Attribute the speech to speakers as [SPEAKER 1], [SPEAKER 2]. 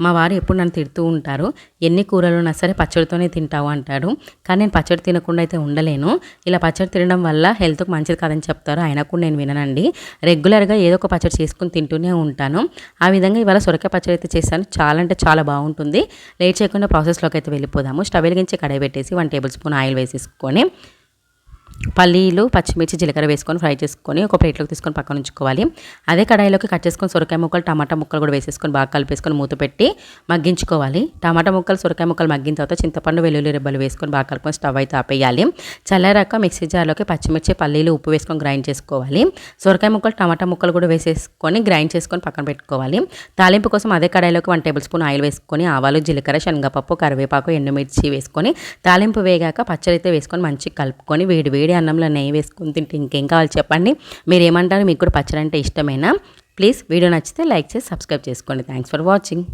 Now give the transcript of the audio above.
[SPEAKER 1] మా వారు ఎప్పుడు నన్ను తిడుతూ ఉంటారు. ఎన్ని కూరలు ఉన్నా సరే పచ్చడితోనే తింటావు అంటాడు. కానీ నేను పచ్చడి తినకుండా అయితే ఉండలేను. ఇలా పచ్చడి తినడం వల్ల హెల్త్కి మంచిది కాదని చెప్తారు. అయినా కూడా నేను విననండి. రెగ్యులర్గా ఏదో ఒక పచ్చడి చేసుకుని తింటూనే ఉంటాను. ఆ విధంగా ఇవాళ సొరకాయ పచ్చడి అయితే చేశాను. చాలా అంటే చాలా బాగుంటుంది. లేట్ చేయకుండా ప్రాసెస్లోకి అయితే వెళ్ళిపోదాము. స్టవ్ వెలిగించి కడాయి పెట్టేసి వన్ టేబుల్ స్పూన్ ఆయిల్ వేసేసుకొని పల్లీలు పచ్చిమిర్చి జీలకర్ర వేసుకొని ఫ్రై చేసుకొని ఒక ప్లేట్లోకి తీసుకొని పక్కన ఉంచుకోవాలి. అదే కడాయిలోకి కట్ చేసుకొని సొరకాయ ముక్కలు టమాటా ముక్కలు కూడా వేసేసుకొని బాగా కలిపేసుకొని మూత పెట్టి మగ్గించుకోవాలి. టమాటా ముక్కలు సొరకాయ ముక్కలు మగ్గిన తర్వాత చింతపండు వెల్లుల్లి రెబ్బలు వేసుకొని బాగా కలుపుకొని స్టవ్ అయితే ఆపేయాలి. చల్లారాక మిక్సీ జార్లోకి పచ్చిమిర్చి పల్లీలు ఉప్పు వేసుకొని గ్రైండ్ చేసుకోవాలి. సొరకాయ ముక్కలు టమాటా ముక్కలు కూడా వేసేసుకొని గ్రైండ్ చేసుకొని పక్కన పెట్టుకోవాలి. తాలింపు కోసం అదే కడాయిలోకి వన్ టేబుల్ స్పూన్ ఆయిల్ వేసుకొని ఆవాలు జీలకర్ర శనగపప్పు కరివేపాకు ఎండుమిర్చి వేసుకొని తాలింపు వేగాక పచ్చడి అయితే వేసుకొని మంచిగా కలుపుకొని వేడి వేడి అన్నంలో నెయ్యి వేసుకుని తింటే ఇంకేం కావాలి చెప్పండి. మీరు ఏమంటారు మీకు కూడా పచ్చడి అంటే ఇష్టమేనా? ప్లీజ్ వీడియో నచ్చితే లైక్ చేసి సబ్స్క్రైబ్ చేసుకోండి. Thanks for watching